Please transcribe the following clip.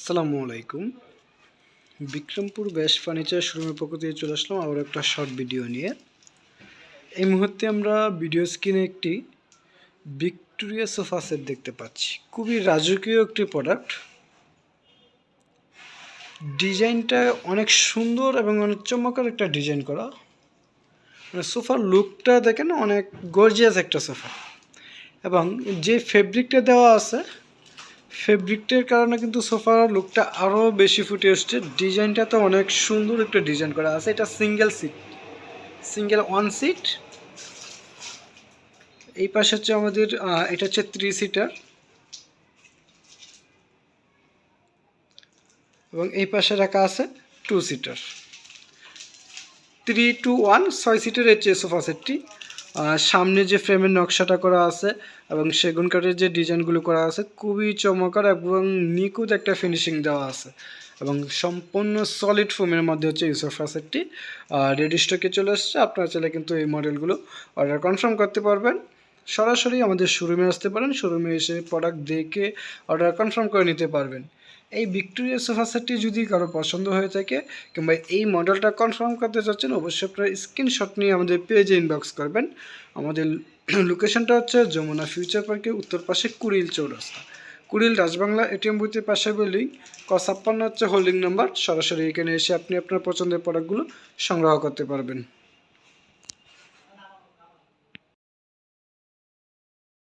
আসসালামু আলাইকুম। Bikrampur best furniture শোরুমের পক্ষ থেকে চলে আসলাম আবার একটা শর্ট ভিডিও নিয়ে। এই মুহূর্তে আমরা ভিডিও স্ক্রিনে একটি ভিক্টোরিয়া সোফা সেট দেখতে পাচ্ছি। খুবই রাজকীয় একটি প্রোডাক্ট। ডিজাইনটা অনেক সুন্দর এবং অনেক চমৎকার একটা ডিজাইন করা। মানে সোফার লুকটা দেখেন অনেক গর্জিয়াস একটা সোফা। এবং যে ফেব্রিকটা দেওয়া আছে ফেব্রিকটার কারণে কিন্তু সোফার লুকটা আরও বেশি ফুটে আসছে ডিজাইনটা তো অনেক সুন্দর একটা ডিজাইন করা আছে। এটা single seat single one seat এই পাশে হচ্ছে আমাদের এটা হচ্ছে থ্রি সিটার এবং এই পাশে রাখা আছে two seater three two one ছয় সিটের হচ্ছে সোফা সেটটি সামনে যে ফ্রেমের নকশাটা করা আছে এবং সেগুন কাঠের যে ডিজাইনগুলো করা আছে খুবই চমৎকার এবং নিখুঁত একটা ফিনিশিং দেওয়া আছে। এবং সম্পূর্ণ সলিড ফোমের মধ্যে হচ্ছে এই সোফা সেটটি রেডি স্টকে চলে এসছে। আপনারা চাইলে কিন্তু এই মডেলগুলো অর্ডার কনফার্ম করতে পারবেন। সরাসরি আমাদের শোরুমে আসতে পারেন। শোরুমে এসে প্রোডাক্ট দেখে অর্ডার কনফার্ম করে নিতে পারবেন। এই ভিক্টোরিয়া সোফা সেটটি যদি কারও পছন্দ হয়ে থাকে কিংবা এই মডেলটা কনফার্ম করতে চাচ্ছেন, অবশ্যই আপনারা স্ক্রিনশট নিয়ে আমাদের পেজে ইনবক্স করবেন। আমাদের লোকেশনটা হচ্ছে যমুনা ফিউচার পার্কের উত্তর পাশে কুড়িল চৌরাস্তা। কুড়িল রাজবাংলা এটিএম বুথের পাশে বিল্ডিং ক ছাপ্পান্ন হচ্ছে হোল্ডিং নাম্বার সরাসরি এখানে এসে আপনি আপনার পছন্দের প্রোডাক্টগুলো সংগ্রহ করতে পারবেন।